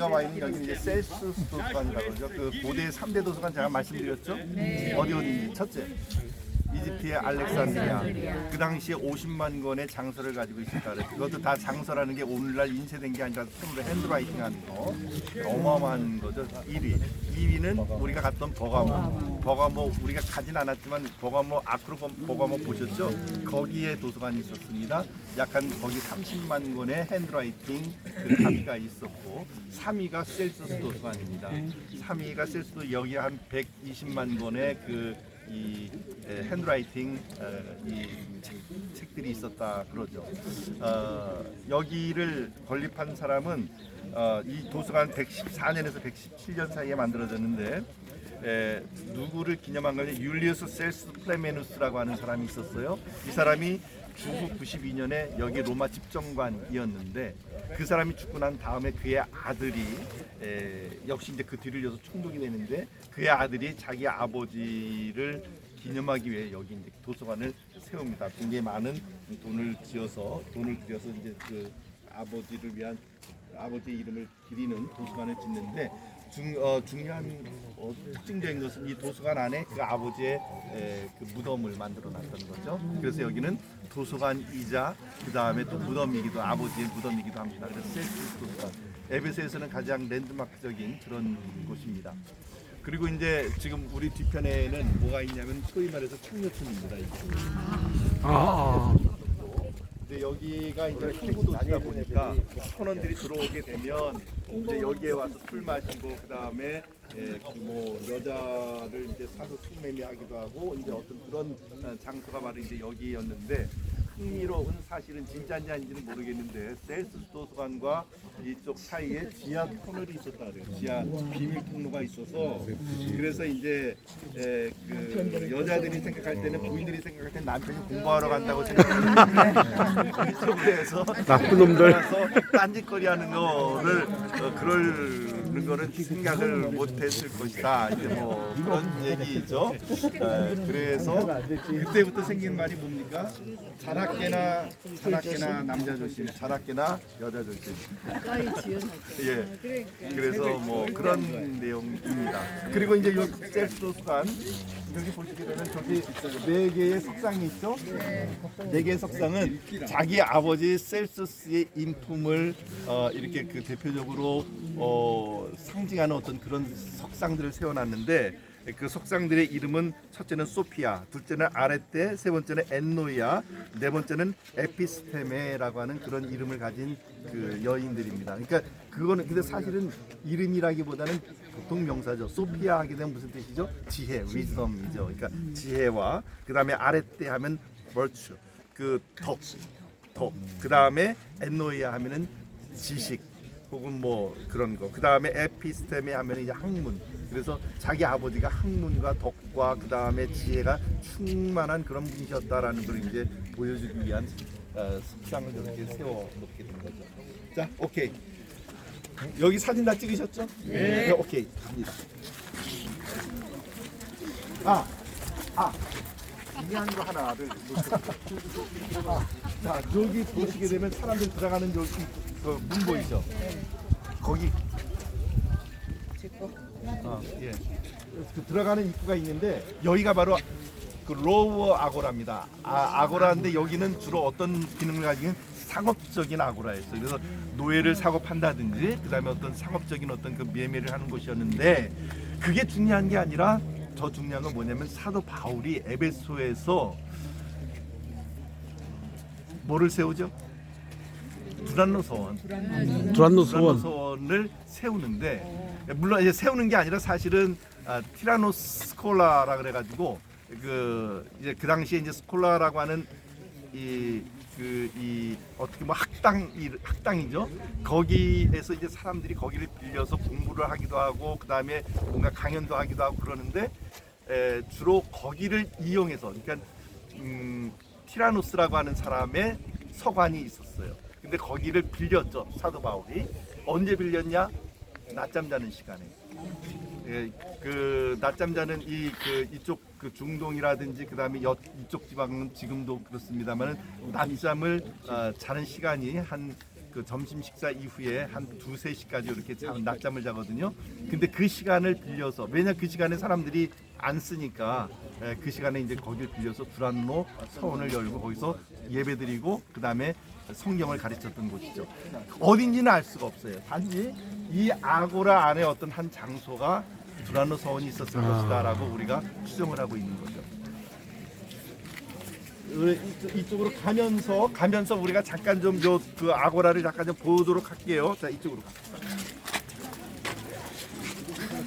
우리가 와 있는 여기 이제 셀수스 도서관이라고 그러죠. 그 고대 3대 도서관 제가 말씀드렸죠. 어디 어디 첫째. 이집트의 알렉산드리아. 그 당시에 50만 권의 장서를 가지고 있었다 그래요. 그것도 다 장서라는 게 오늘날 인쇄된 게 아니라 손으로 핸드라이팅 하는 거. 어마어마한 거죠. 1위. 2위는 우리가 갔던 버가모. 버가모 우리가 가진 않았지만 버가모 아크로 버가모 보셨죠? 거기에 도서관이 있었습니다. 약한 거기 30만 권의 핸드라이팅 그 카피가 있었고 3위가 셀수스 도서관입니다. 3위가 셀수스 여기 한 120만 권의 그 이 핸드라이팅 어, 이 책, 책들이 있었다 그러죠. 어, 여기를 건립한 사람은 어, 이 도서관 114년에서 117년 사이에 만들어졌는데 에, 누구를 기념한 거냐 율리우스 셀스 플레메누스라고 하는 사람이 있었어요. 이 사람이 주후 92년에 여기 로마 집정관이었는데 그 사람이 죽고 난 다음에 그의 아들이 에, 역시 이제 그 뒤를 이어서 총독이 되는데 그의 아들이 자기 아버지를 기념하기 위해 여기 이제 도서관을 세웁니다. 굉장히 많은 돈을 지어서 돈을 들여서 이제 그 아버지를 위한 아버지의 이름을 기리는 도서관을 짓는데 중, 어, 중요한 어, 특징적인 것은 이 도서관 안에 그 아버지의 에, 그 무덤을 만들어 놨던 거죠. 그래서 여기는 도서관이자 그 다음에 또 무덤이기도 아버지의 무덤이기도 합니다. 그래서 셀스 도서관. 에베소에서는 가장 랜드마크적인 그런 곳입니다. 그리고 이제 지금 우리 뒤편에는 뭐가 있냐면 소위 말해서 청료촌입니다. 이게. 아, 근데 여기가 이제 항구 도시다 보니까 선원들이 들어오게 되면 이제 여기에 와서 술 마시고 그 다음에 뭐 여자를 이제 사서 숙매매하기도 하고 이제 어떤 그런 어, 장소가 바로 이제 여기였는데 흥미로운 사실은 진짜인지 아닌지는 모르겠는데 셀스 도서관과 이쪽 사이에 지하 터널이 있었다 그래요. 지하 비밀 통로가 있어서 그래서 이제 에, 그 여자들이 생각할 때는 부인들이 생각할 때는 남편이 공부하러 간다고 생각하는데 이쪽에서 나쁜 놈들. 딴짓거리 하는 거를 어, 그럴 거는 생각을 못했을 것이다. 이제 뭐 그런 얘기죠. 에, 그래서 그때부터 생긴 말이 뭡니까? 자락 계나 자락계나 남자 조심, 자락계나 여자 조심. 예. 그래서 뭐 그런 내용입니다. 그리고 이제 요 셀스 도서관 여기 보시게 되면 저기 네 개의 석상이 있죠. 네 개의 석상은 자기 아버지 셀수스의 인품을 어, 이렇게 그 대표적으로 어, 상징하는 어떤 그런 석상들을 세워놨는데 그 석상들의 이름은 첫째는 소피아, 둘째는 아레테, 세 번째는 엔노이아, 네 번째는 에피스테메라고 하는 그런 이름을 가진 그 여인들입니다. 그러니까 그거는 근데 사실은 이름이라기보다는 보통 명사죠. 소피아 하게 되면 무슨 뜻이죠? 지혜, wisdom이죠. 그러니까 지혜와 그 다음에 아레테 하면 virtue, 그 덕, 덕. 그 다음에 엔노이아 하면은 지식 혹은 뭐 그런 거. 그 다음에 에피스테메 하면 이제 학문. 그래서 자기 아버지가 학문과 덕과 그 다음에 지혜가 충만한 그런 분이셨다라는 걸 이제 보여주기 위한 어, 석상을 저렇게 세워 놓게 된 거죠. 자, 오케이. 여기 사진 다 찍으셨죠? 네. 오케이. 갑니다. 아, 아. 중요한 거 하나를 놓쳤어요. 자, 여기 보시게 되면 사람들 들어가는 여기 그문 보이죠? 거기. 어, 예. 그 들어가는 입구가 있는데 여기가 바로 그 로우 아고라입니다. 아, 아고라인데 여기는 주로 어떤 기능을 가지고 있는 상업적인 아고라였어요. 그래서 노예를 사고 판다든지 그다음에 어떤 상업적인 어떤 그 매매를 하는 곳이었는데 그게 중요한 게 아니라 더 중요한 건 뭐냐면 사도 바울이 에베소에서 뭐를 세우죠? 두란노 서원. 두란노 소원. 소원을 세우는데 물론 이제 세우는 게 아니라 사실은 아, 티라노스콜라라 그래가지고 그 이제 그 당시에 이제 스콜라라고 하는 이 그 이 어떻게 뭐 학당 이 학당이죠. 거기에서 이제 사람들이 거기를 빌려서 공부를 하기도 하고 그 다음에 뭔가 강연도 하기도 하고 그러는데 에, 주로 거기를 이용해서 그러니까 음, 티라노스라고 하는 사람의 서관이 있었어요. 근데 거기를 빌렸죠 사도 바울이 언제 빌렸냐? 낮잠 자는 시간에. 예, 그 낮잠 자는 이 그 이쪽 그 중동이라든지 그 다음에 이쪽 지방은 지금도 그렇습니다만은 낮잠을 어, 자는 시간이 한 그 점심 식사 이후에 한 두세 시까지 이렇게 잠, 낮잠을 자거든요. 근데 그 시간을 빌려서 왜냐 그 시간에 사람들이 안 쓰니까 에, 그 시간에 이제 거기를 빌려서 두란노 서원을 열고 거기서 예배드리고 그 다음에 성경을 가르쳤던 곳이죠. 어딘지는 알 수가 없어요. 단지 이 아고라 안에 어떤 한 장소가 두란노 서원이 있었을 것이다라고 우리가 추정을 하고 있는 거죠. 어, 이쪽- 이쪽 으로 가면서 가면서 우리가 잠깐 좀 요 그 아고라를 잠깐 좀 보도록 할게요. 자 이쪽으로.